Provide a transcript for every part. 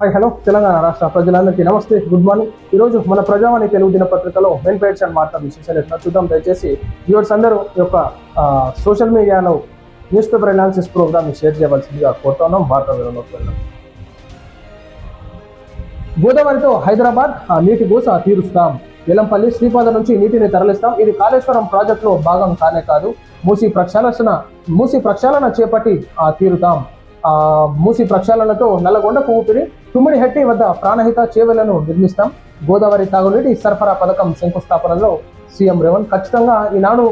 Hi hello Telangana రాష్ట్ర ప్రజలందరికీ నమస్తే గుడ్ మార్నింగ్ ఈరోజు మన ప్రజావాణి తెలుగు దినపత్రికలో మెయిన్ పేజ్ అండ్ వార్తా విశేషాలు ఎట్లా చూద్దాం దయచేసి వ్యూవర్స్ అందరూ ఈ యొక్క సోషల్ మీడియాలో news paper analysis program share చేయవలసిందిగా కోరుతున్నాం. వార్తా వివరంలోకి వెళ్దాం. గోదావరితో హైదరాబాద్ ఆ నీటి గోస తీరుస్తాం. ఎలంపల్లి శ్రీపాద నుంచి నీటిని తరలిస్తాం. ఇది కాళేశ్వరం ప్రాజెక్టులో భాగం కానే కాదు. మూసి ప్రక్షాళన మూసి ప్రక్షాళన చేపట్టి ఆ తీరుతాం. మూసి ప్రక్షాళనతో నల్లగొండ ఊపిరి తుమ్మిడిహట్టి వద్ద ప్రాణహిత చేవలను నిర్మిస్తాం. గోదావరి తాగునీటి సరఫరా పథకం శంకుస్థాపనలో సీఎం రేవంత్ ఖచ్చితంగా ఈనాడు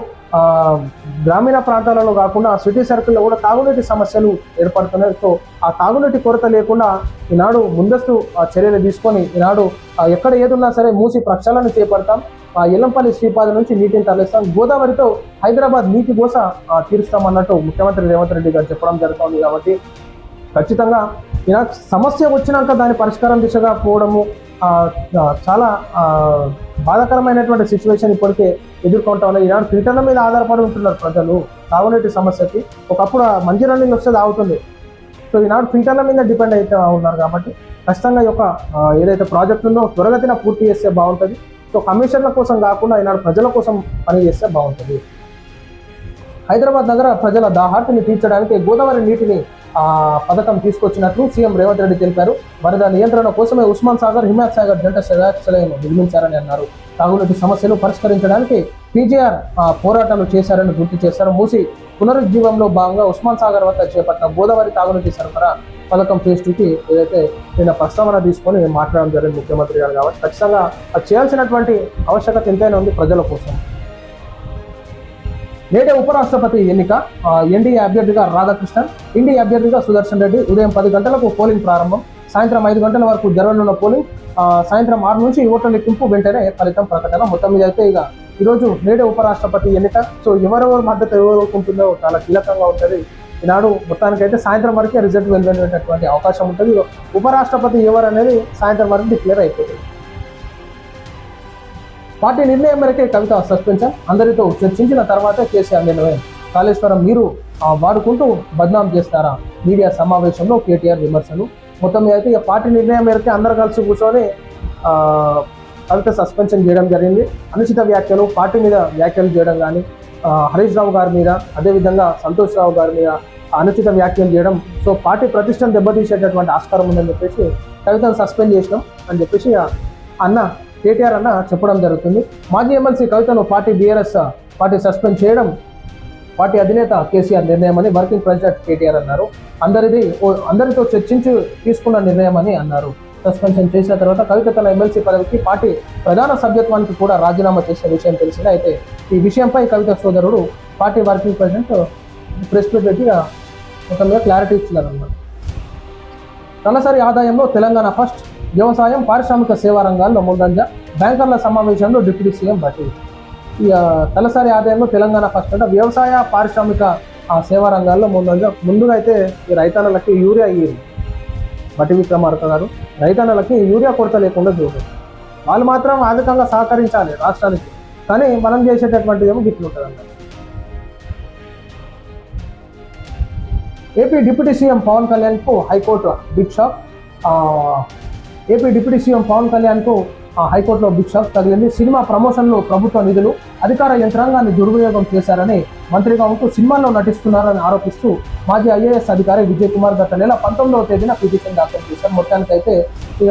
గ్రామీణ ప్రాంతాలలో కాకుండా సిటీ సర్కిల్లో కూడా తాగునీటి సమస్యలు ఏర్పడుతున్నాయి. సో ఆ తాగునీటి కొరత లేకుండా ఈనాడు ముందస్తు ఆ, చర్యలు తీసుకొని ఈనాడు ఎక్కడ ఏదున్నా సరే మూసి ప్రక్షాళన చేపడతాం. ఆ ఎల్లంపల్లి శ్రీపాద నుంచి నీటిని తరలిస్తాం. గోదావరితో హైదరాబాద్ నీటి గోస ఆ, తీరుస్తామన్నట్టు ముఖ్యమంత్రి రేవంత్ రెడ్డి గారు చెప్పడం జరుగుతుంది కాబట్టి ఖచ్చితంగా ఇలా సమస్య వచ్చినాక దాని పరిష్కారం దిశగా పోవడము చాలా బాధాకరమైనటువంటి సిచ్యువేషన్ ఇప్పటికే ఎదుర్కొంటా ఉన్నాయి. ఈనాడు ఫిల్టర్ల మీద ఆధారపడి ఉంటున్నారు ప్రజలు. తాగునీటి సమస్యకి ఒకప్పుడు మంచి రన్నింగ్ వస్తే తాగుతుంది సో ఈనాడు ఫిల్టర్ల మీద డిపెండ్ అయితే ఉన్నారు కాబట్టి ఖచ్చితంగా ఈ యొక్క ఏదైతే ప్రాజెక్ట్ ఉందో త్వరగతిన పూర్తి చేస్తే బాగుంటుంది. సో కమిషన్ల కోసం కాకుండా ఈనాడు ప్రజల కోసం పని చేస్తే బాగుంటుంది. హైదరాబాద్ నగర ప్రజల దాహార్తిని తీర్చడానికి గోదావరి నీటిని ఆ పథకం తీసుకొచ్చినట్లు సీఎం రేవంత్ రెడ్డి తెలిపారు. వరద నియంత్రణ కోసమే ఉస్మాన్ సాగర్ హిమాయత్ సాగర్ జంట శిలాశలయం నిర్మించారని అన్నారు. తాగునీటి సమస్యలు పరిష్కరించడానికి పీజీఆర్ పోరాటాలు చేశారని గుర్తు చేశారు. మూసి పునరుజ్జీవంలో భాగంగా ఉస్మాన్ సాగర్ వద్ద చేపట్టిన గోదావరి తాగునీటి సరఫరా పథకం ఫేజ్ టూకి ఏదైతే నిన్న ప్రస్తావన తీసుకొని మాట్లాడడం జరిగింది ముఖ్యమంత్రి గారు కాబట్టి ఖచ్చితంగా అది చేయాల్సినటువంటి ఆవశ్యకత ఎంతైనా ఉంది ప్రజల కోసం. నేడే ఉపరాష్ట్రపతి ఎన్నిక ఎన్డీఏ అభ్యర్థిగా రాధాకృష్ణన్ ఎన్డీఏ అభ్యర్థిగా సుదర్శన్ రెడ్డి ఉదయం పది గంటలకు పోలింగ్ ప్రారంభం. సాయంత్రం ఐదు గంటల వరకు జరగనున్న పోలింగ్. సాయంత్రం ఆరు నుంచి ఓట్ల లెక్కింపు వెంటనే ఫలితం ప్రకటన. మొత్తం మీద అయితే ఇక ఈరోజు నేడే ఉపరాష్ట్రపతి ఎన్నిక. సో ఎవరెవరు మద్దతు ఎవరెవరికి ఉంటుందో చాలా కీలకంగా ఉంటుంది. ఈనాడు మొత్తానికైతే సాయంత్రం వరకే రిజల్ట్ వెలువడేటటువంటి అవకాశం ఉంటుంది. ఉపరాష్ట్రపతి ఎవరు అనేది సాయంత్రం వరకు డిక్లేర్ అయిపోతుంది. పార్టీ నిర్ణయం మేరకే కవిత సస్పెన్షన్. అందరితో చర్చించిన తర్వాతే కేసీఆర్ నిర్ణయం. కాళేశ్వరం మీరు వాడుకుంటూ బద్నాం చేస్తారా? మీడియా సమావేశంలో కేటీఆర్ విమర్శలు. మొత్తం మీద అయితే ఇక పార్టీ నిర్ణయం మేరకే అందరు కలిసి కూర్చొని కవిత సస్పెన్షన్ చేయడం జరిగింది. అనుచిత వ్యాఖ్యలు పార్టీ మీద వ్యాఖ్యలు చేయడం కానీ హరీష్ రావు గారి మీద అదేవిధంగా సంతోష్ రావు గారి మీద అనుచిత వ్యాఖ్యలు చేయడం. సో పార్టీ ప్రతిష్టను దెబ్బతీసేటటువంటి ఆస్కారం ఉందని చెప్పేసి కవితను సస్పెండ్ చేసినాం అని చెప్పేసి అన్న కేటీఆర్ అన్న చెప్పడం జరుగుతుంది. మాజీ ఎమ్మెల్సీ కవితను పార్టీ బీఆర్ఎస్ పార్టీ సస్పెండ్ చేయడం పార్టీ అధినేత కేసీఆర్ నిర్ణయం అని వర్కింగ్ ప్రెసిడెంట్ కేటీఆర్ అన్నారు. అందరిది అందరితో చర్చించి తీసుకున్న నిర్ణయం అని అన్నారు. సస్పెన్షన్ చేసిన తర్వాత కవిత తన ఎమ్మెల్సీ పదవికి పార్టీ ప్రధాన సభ్యత్వానికి కూడా రాజీనామా చేసిన విషయం తెలిసింది. అయితే ఈ విషయంపై కవిత సోదరుడు party working president press meet పెట్టి మొత్తంగా క్లారిటీ ఇచ్చినారన్నమాట తలసరి ఆదాయంలో తెలంగాణ ఫస్ట్ వ్యవసాయం పారిశ్రామిక సేవా రంగాల్లో ముందంజ బ్యాంకర్ల సమావేశంలో డిప్యూటీ సీఎం భట్టి. ఇక తలసరి ఆదాయంలో తెలంగాణ ఫస్ట్ అంటే వ్యవసాయ పారిశ్రామిక సేవా రంగాల్లో ముందంజ ముందుగా అయితే ఈ రైతన్నలకి యూరియా ఇయ్యారు భట్టి విక్రమార్క గారు రైతన్నలకి యూరియా కొరత లేకుండా చూడాలి వాళ్ళు మాత్రం ఆర్థికంగా సహకరించాలి రాష్ట్రానికి. కానీ మనం చేసేటటువంటిది ఏమో గిట్లు ఉంటుంది ఏపీ డిప్యూటీ సీఎం పవన్ కళ్యాణ్కు high court big shock AP deputy CM Pawan కళ్యాణ్కు ఆ, హైకోర్టులో బిగ్ షాక్ తగిలింది. సినిమా ప్రమోషన్లు ప్రభుత్వ నిధులు అధికార యంత్రాంగాన్ని దుర్వినియోగం చేశారని మంత్రిగా ఉంటూ సినిమాల్లో నటిస్తున్నారని ఆరోపిస్తూ మాజీ ఐఏఎస్ అధికారి విజయ్ కుమార్ గత నెల పంతొమ్మిదవ తేదీన పిటిషన్ దాఖలు చేశారు. మొత్తానికైతే ఇక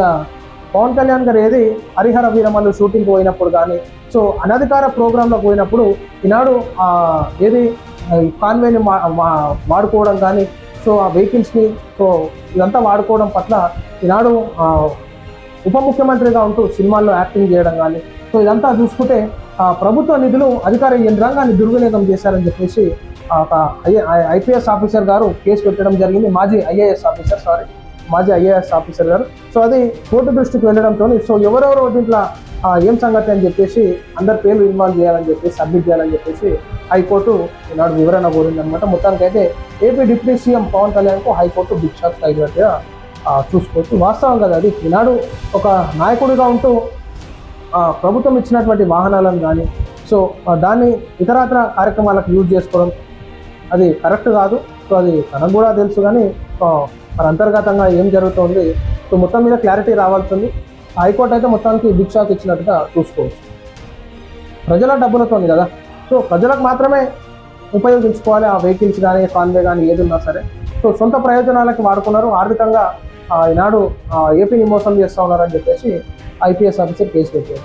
పవన్ కళ్యాణ్ గారు ఏది హరిహర వీరమల్లు షూటింగ్ పోయినప్పుడు కానీ సో అనధికార ప్రోగ్రాంలో పోయినప్పుడు ఈనాడు ఏది కాన్వేని మా వాడుకోవడం కానీ సో ఆ వెహికల్స్ని సో ఇదంతా వాడుకోవడం పట్ల ఈనాడు ఉప ముఖ్యమంత్రిగా ఉంటూ సినిమాల్లో యాక్టింగ్ చేయడం కానీ సో ఇదంతా చూసుకుంటే ఆ, ప్రభుత్వ నిధులు అధికార యంత్రాంగాన్ని దుర్వినియోగం చేశారని చెప్పేసి ఒక ఐపీఎస్ ఆఫీసర్ గారు కేసు పెట్టడం జరిగింది. మాజీ ఐఏఎస్ ఆఫీసర్ సారీ మాజీ ఐఏఎస్ ఆఫీసర్ గారు. సో అది కోర్టు దృష్టికి వెళ్ళడంతో సో ఎవరెవరో దీంట్లో ఏం సంగతి అని చెప్పేసి అందరి పేర్లు ఇన్వాల్వ్ చేయాలని చెప్పేసి సబ్మిట్ చేయాలని చెప్పేసి హైకోర్టు ఈనాడు వివరణ కోరింది అనమాట మొత్తానికైతే ఏపీ డిప్యూటీ సీఎం పవన్ కళ్యాణ్కు హైకోర్టు బిగ్ షాక్ తగినట్టుగా చూసుకోవచ్చు. వాస్తవం కదా అది ఈనాడు ఒక నాయకుడిగా ఉంటూ ప్రభుత్వం ఇచ్చినటువంటి వాహనాలను కానీ సో దాన్ని ఇతరత్ర కార్యక్రమాలకు యూజ్ చేసుకోవడం అది కరెక్ట్ కాదు. సో అది తనకు కూడా తెలుసు కానీ మరి అంతర్గతంగా ఏం జరుగుతోంది? సో మొత్తం మీద క్లారిటీ రావాల్సింది హైకోర్టు అయితే మొత్తానికి బిగ్ షాక్ ఇచ్చినట్టుగా చూసుకోవచ్చు. ప్రజల డబ్బులతోని కదా? సో ప్రజలకు మాత్రమే ఉపయోగించుకోవాలి ఆ వెహికల్స్ కానీ కాన్వే కానీ ఏది ఉన్నా సరే. సో సొంత ప్రయోజనాలకి వాడుకున్నారు. ఆర్థికంగా ఈనాడు ఏపీని మోసం చేస్తూ ఉన్నారని చెప్పేసి ఐపీఎస్ ఆఫీసర్ కేసు పెట్టారు.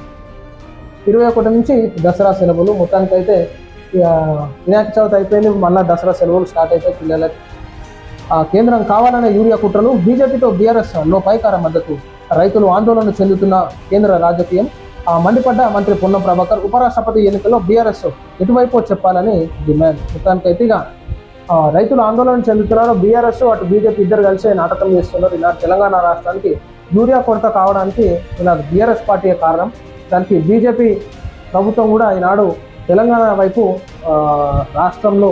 ఇరవై ఒకటి నుంచి దసరా సెలవులు మొత్తానికైతే వినాయక చవితి అయిపోయింది మళ్ళీ దసరా సెలవులు స్టార్ట్ అయిపోయి పిల్లలకి. ఆ కేంద్రం కావాలనే యూరియా కుట్రలు బీజేపీతో బీఆర్ఎస్లో పైకార మద్దతు. రైతులు ఆందోళన చెందుతున్న కేంద్ర రాజకీయం. ఆ మండిపడ్డ మంత్రి పొన్నం ప్రభాకర్ ఉపరాష్ట్రపతి ఎన్నికల్లో బీఆర్ఎస్ ఎటువైపు చెప్పాలని డిమాండ్. మొత్తానికైతే ఇక రైతులు ఆందోళన చెందుతున్నారు. బీఆర్ఎస్ అటు బీజేపీ ఇద్దరు కలిసి నాటకం చేస్తున్నారు. ఇలా తెలంగాణ రాష్ట్రానికి యూరియా కొరత కావడానికి ఇలా బీఆర్ఎస్ పార్టీ కారణం? దానికి బీజేపీ ప్రభుత్వం కూడా ఈనాడు తెలంగాణ వైపు రాష్ట్రంలో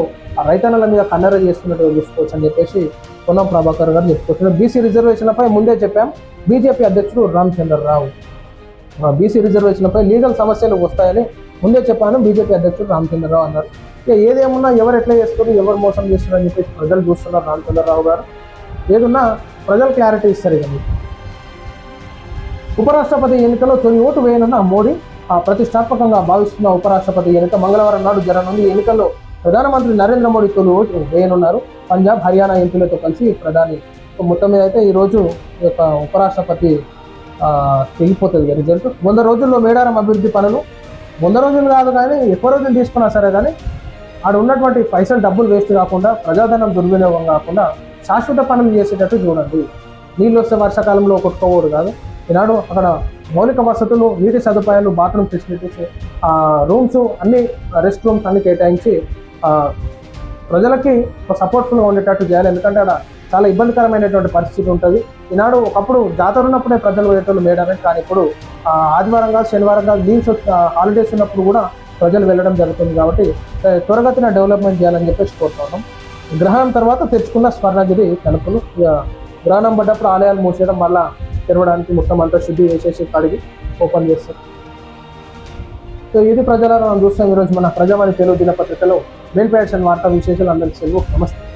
రైతన్నల మీద కన్నర చేస్తున్నట్టు చూసుకోవచ్చు అని చెప్పేసి పొన్నం ప్రభాకర్ గారు చెప్పుకుంటున్నారు. బీసీ రిజర్వేషన్లపై ముందే చెప్పాం. బీజేపీ అధ్యక్షుడు రామచంద్రరావు బీసీ రిజర్వేషన్లపై లీగల్ సమస్యలు వస్తాయని ముందే చెప్పాను. బీజేపీ అధ్యక్షుడు రామచంద్రరావు అన్నారు. ఇక ఏదేమున్నా ఎవరు ఎట్లా చేస్తారు ఎవరు మోసం చేస్తున్నారు అని చెప్పేసి ప్రజలు చూస్తున్నారు రామచంద్రరావు గారు. ఏదున్నా ప్రజలు క్లారిటీ ఇస్తారు ఇక మీకు. ఉపరాష్ట్రపతి ఎన్నికలో తొలి ఓటు వేయనున్న మోడీ ఆ ప్రతిష్టాత్మకంగా భావిస్తున్న ఉపరాష్ట్రపతి ఎన్నిక మంగళవారం నాడు జరగనుంది. ఎన్నికల్లో ప్రధానమంత్రి నరేంద్ర మోడీ తొలి ఓటు వేయనున్నారు. పంజాబ్ హర్యానా ఎంపీలతో కలిసి ప్రధాని మొత్తం మీద అయితే ఈరోజు ఈ యొక్క ఉపరాష్ట్రపతి తెగిపోతుంది రిజల్ట్ వంద రోజుల్లో మేడారం అభివృద్ధి పనులు. వంద రోజులు కాదు కానీ ఎక్కువ రోజులు తీసుకున్నా సరే కానీ ఆడ ఉన్నటువంటి పైసలు డబ్బులు వేస్ట్ కాకుండా ప్రజాధనం దుర్వినియోగం కాకుండా శాశ్వత పనులు చేసేటట్టు చూడండి. నీళ్ళు వస్తే వర్షాకాలంలో కొట్టుకోకూడదు కాదు. ఈనాడు అక్కడ మౌలిక వసతులు నీటి సదుపాయాలు బాత్రూమ్ ఫెసిలిటీస్ రూమ్స్ అన్ని రెస్ట్ రూమ్స్ అన్ని కేటాయించి ప్రజలకి ఒక సపోర్ట్ఫుల్గా ఉండేటట్టు చేయాలి. ఎందుకంటే అక్కడ చాలా ఇబ్బందికరమైనటువంటి పరిస్థితి ఉంటుంది. ఈనాడు ఒకప్పుడు జాతర ఉన్నప్పుడే ప్రజలు పోయేటోళ్ళు మేడమే కానీ ఇప్పుడు ఆదివారంగా ఆదివారం కాదు శనివారం కాదు లీవ్స్ హాలిడేస్ ఉన్నప్పుడు కూడా ప్రజలు వెళ్ళడం జరుగుతుంది కాబట్టి త్వరగతిన డెవలప్మెంట్ చేయాలని చెప్పేసి కోరుతున్నాం. గ్రహణం తర్వాత తెచ్చుకున్న స్వర్ణగిరి తలుపులు గ్రహణం పడ్డప్పుడు ఆలయాలు మూసేయడం మళ్ళా తెరవడానికి మొత్తం అంతా శుద్ధి చేసేసి కడిగి ఓపెన్ చేస్తారు. సో ఇది ప్రజలను మనం చూస్తాం ఈరోజు మన ప్రజావాణి తెలుగు దినపత్రికలో మెయిన్ ప్యాషన్ వార్తా విశేషాలు అందరికీ సెలవు నమస్తే.